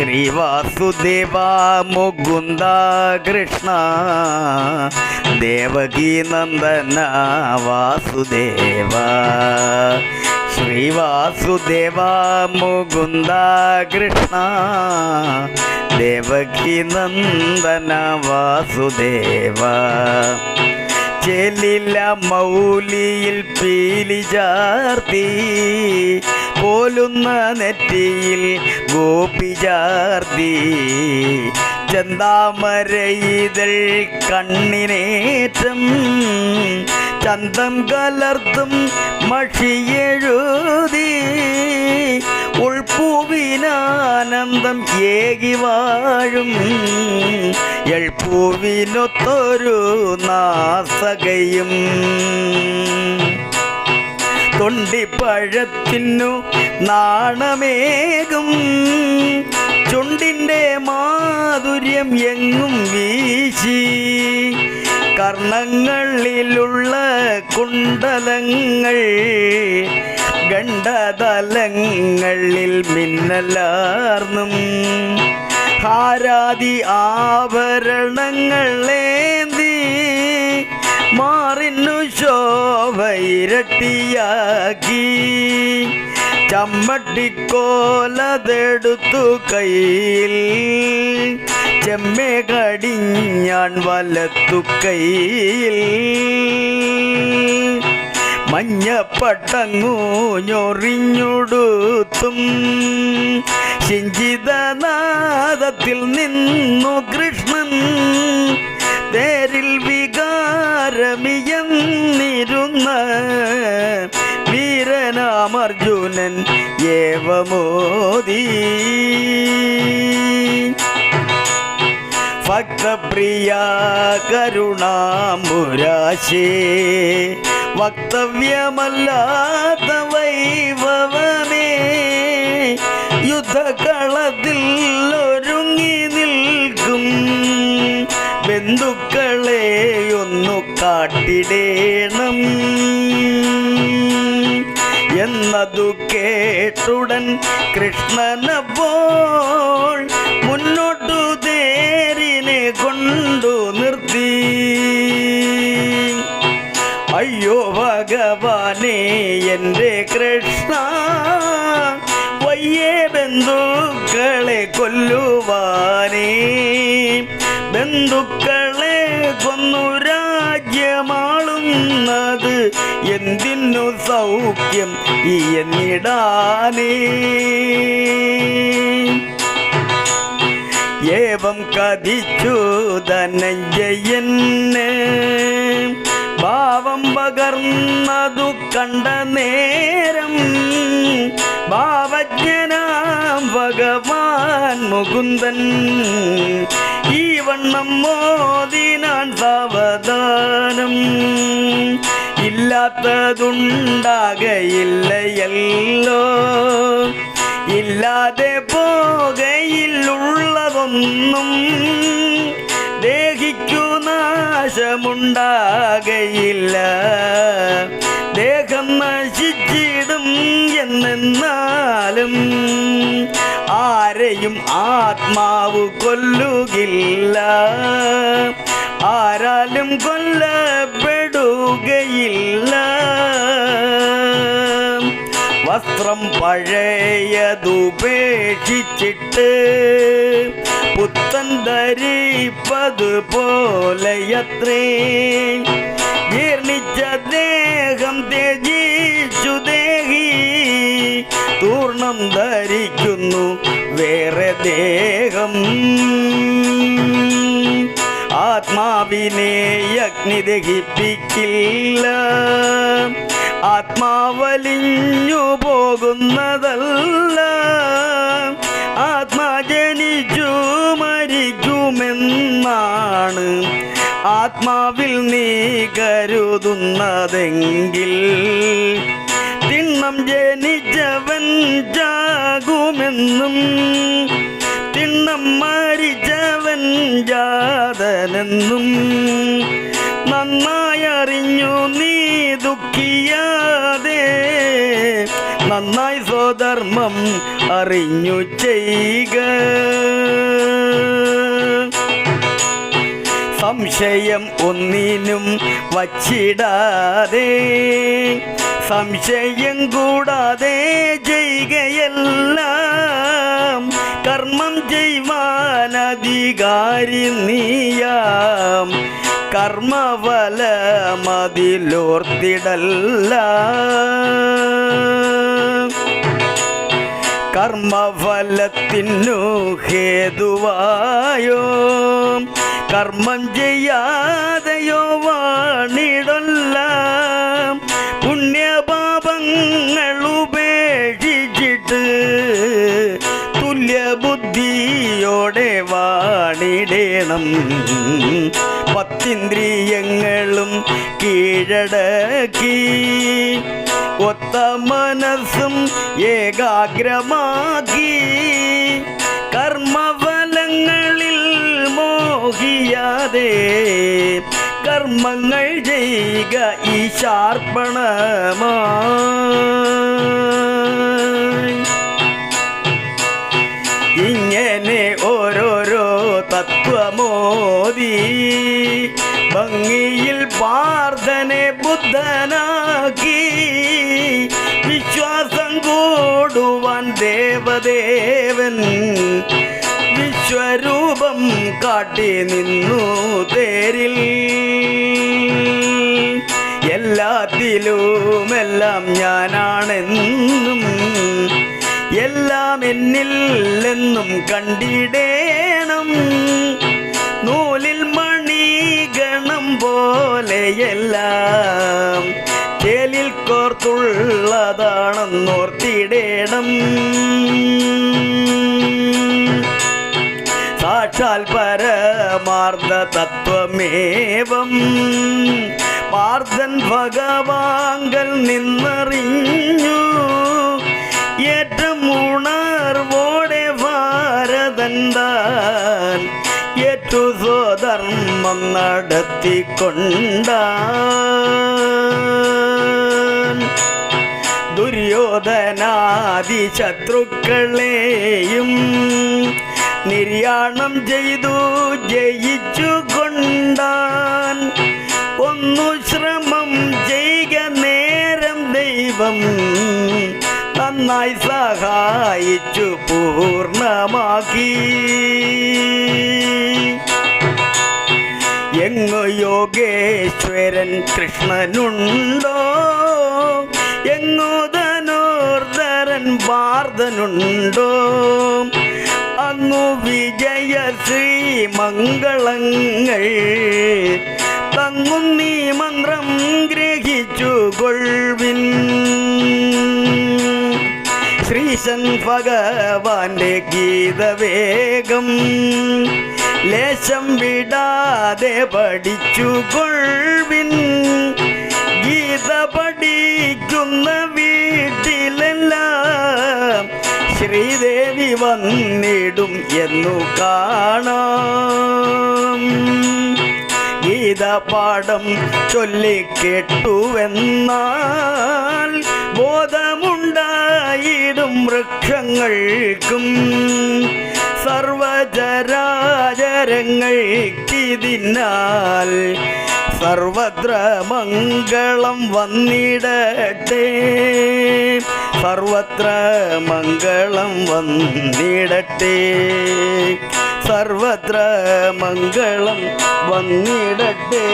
ശ്രീവാസുദേവ മുകുന്ദ കൃഷ്ണ ദേവകീ നന്ദന വാസുദേവ. ശ്രീവാസുദേവ മുകുന്ദ കൃഷ്ണ ദേവകീ നന്ദന വാസുദേവ. ചെലില മൗലിയിൽ പീലി ചാർത്തി പോലുന്ന നെറ്റിയിൽ ഗോപിചാർത്തി ചന്താമരയിതൾ കണ്ണിനേറ്റം ചന്തം കലർത്തും മഷിയെഴുതി ഉൾപ്പൂവിനാനന്ദം ഏകി വാഴും എൾപ്പൂവിനൊത്തൊരു നാസകയും. തൊണ്ടിപ്പഴത്തിനു നാണമേകും. ചുണ്ടിന്റെ മാധുര്യം എങ്ങും വീശി. കർണങ്ങളിലുള്ള കുണ്ടലങ്ങൾ ഗണ്ഡതലങ്ങളിൽ മിന്നലാർന്നും. ഹാരാതി ആഭരണങ്ങളേന്തി മാറിന്നു ശോഭയിരട്ടിയാക്കി. ചമ്മട്ടിക്കോലതെടുത്തു കയ്യിൽ. ചെമ്മേ കടിഞ്ഞാൻ വലത്തു കയ്യിൽ. മഞ്ഞപ്പട്ടങ്ങു ഞൊറിഞ്ഞുടുത്തും. ശിഞ്ചിതനാദത്തിൽ നിന്നു കൃഷ്ണൻ. തേരിൽ വികാരമിയെന്നിരുന്ന വീരനാമർജുനൻ ഏവമോദി. ഭക്തപ്രിയ കരുണാമുരാശേ വക്തവ്യമല്ലാത്ത വൈഭവമേ യുദ്ധകളത്തിൽ ഒരുങ്ങി നിൽക്കും ബന്ധുക്കളെ ഒന്നു കാട്ടിടേണം എന്നതു കേട്ടുടൻ കൃഷ്ണനപ്പോൾ മുന്നോട്ടു തേരിനെ കൊണ്ടു നിർത്തി. അയ്യോ ഭഗവാനെ എന്റെ കൃഷ്ണ വയ്യേ ബന്ധുക്കളെ കൊല്ലുവാനേ. ബന്ധുക്കളെ എന്തിനു സൗഖ്യം ഈ എന്നിടാനേ? ഏവം കഥിച്ചു ധനഞ്ജയന് ഭാവം പകർന്നതു കണ്ട നേരം ഭാവജ്ഞനാം ഭഗവാൻ മുകുന്ദൻ. ഈ വണ്ണം മോദിനാൻ സാവധാനം. ഇല്ലാത്തതുണ്ടാകയില്ലയല്ലോ. ഇല്ലാതെ പോകയിലുള്ളതൊന്നും ദേഹിക്കു നാശമുണ്ടാകയില്ല. ദേഹം നശിച്ചിടും എന്നെന്നാലും ആരെയും ആത്മാവ് കൊല്ലുകില്ല. ആരാലും കൊല്ലപ്പെടുകയില്ല വസ്ത്രം പഴയതുപേക്ഷിച്ചിട്ട് പുത്തൻ ധരിപ്പത് പോലെയത്രേ. ജീർണിച്ച ദേഹം ത്യജിച്ചു ദേഹി തൂർണം ധരിക്കുന്നു വേറെ ദേഹം. ആത്മാവിനെ അഗ്നി ദഹിപ്പിക്കില്ല. ആത്മാവലിഞ്ഞു പോകുന്നതല്ല. ആത്മാ ജനിച്ചു മരിക്കുമെന്നാണ്. ആത്മാവിൽ നീ കരുതുന്നതെങ്കിൽ തിണ്ണം ജനിച്ചവൻ ജാകുമെന്നും തിണ്ണം മരിച്ചവൻ ജാതനെന്നും നന്നായി അറിഞ്ഞു നീ ദുഃഖിയാതെ നന്നായി സ്വ സ്വധർമ്മം അറിഞ്ഞു ചെയ്യുക സംശയം ഒന്നിനും വച്ചിടാതെ സംശയം കൂടാതെ ചെയ്യുകയെല്ലാം അധികാരി നീയാം. കർമ്മവല മതിലോർത്തിടല്ല കർമ്മഫലത്തിനു ഹേതുവായോ. കർമ്മം ചെയ്യാതെയോ വാണിടല്ല. പുണ്യപാപങ്ങൾ ഉപേക്ഷിച്ചിട്ട് വാണിടേണം പത്തിന്ദ്രിയങ്ങളും കീഴടക്കി. ഒത്ത മനസ്സും ഏകാഗ്രമാക്കി. കർമ്മഫലങ്ങളിൽ മോഹിയാതെ കർമ്മങ്ങൾ ചെയ്യുക ഈശാർപ്പണമായി. ഇങ്ങനെ ഓരോരോ തത്വമോദി. ഭംഗിയിൽ പാർദ്ധനെ ബുദ്ധനാക്കി. വിശ്വാസം കൂടുവാൻ ദേവദേവൻ വിശ്വരൂപം കാട്ടി നിന്നു തേരിൽ. എല്ലാത്തിലുമെല്ലാം ഞാനാണെന്നും എല്ലാം എന്നിൽ എന്നും കണ്ടിടേണം പോലെയെല്ലാം ചേലിൽ കോർത്തുള്ളതാണെന്നോർത്തിടേണം. സാക്ഷാൽ പരമാർദ്ധ തത്വമേവം. പാർദ്ധൻ ഭഗവാങ്കൽ നിന്നറിഞ്ഞു സ്വധർമ്മം നടത്തിക്കൊണ്ട ദുര്യോധനാദി ശത്രുക്കളെയും നിര്യാണം ചെയ്തു ജയിച്ചു കൊണ്ടാൻ ഒന്നു ശ്രമം ചെയ്യുക നേരം ദൈവം നന്നായി സഹായിച്ചു പൂർണമാക്കി. എങ്ങു യോഗേശ്വരൻ കൃഷ്ണനുണ്ടോ? എങ്ങു ധനോർധരൻ ഭാർദ്ധനുണ്ടോ അങ്ങു വിജയ ശ്രീ മംഗളങ്ങൾ തങ്ങും നീ മന്ത്രം ഗ്രഹിച്ചു കൊൾവിൻ ശ്രീശൻ ഭഗവാന്റെ ഗീതവേഗം ലേശം വിടാതെ പഠിച്ചു കൊൾവിൻ. ഗീത പഠിക്കുന്ന വീട്ടിലെല്ലാം ശ്രീദേവി വന്നിടും എന്നു കാണാം. ഗീത പാഠം ചൊല്ലിക്കെട്ടുവെന്നാൽ ബോധമുണ്ടായിടും വൃക്ഷങ്ങൾക്കും സർവചരാചരങ്ങൾക്കിതിനാൽ സർവത്ര മംഗളം വന്നിടട്ടെ. സർവത്ര മംഗളം വന്നിടട്ടെ. സർവത്ര മംഗളം വന്നിടട്ടെ.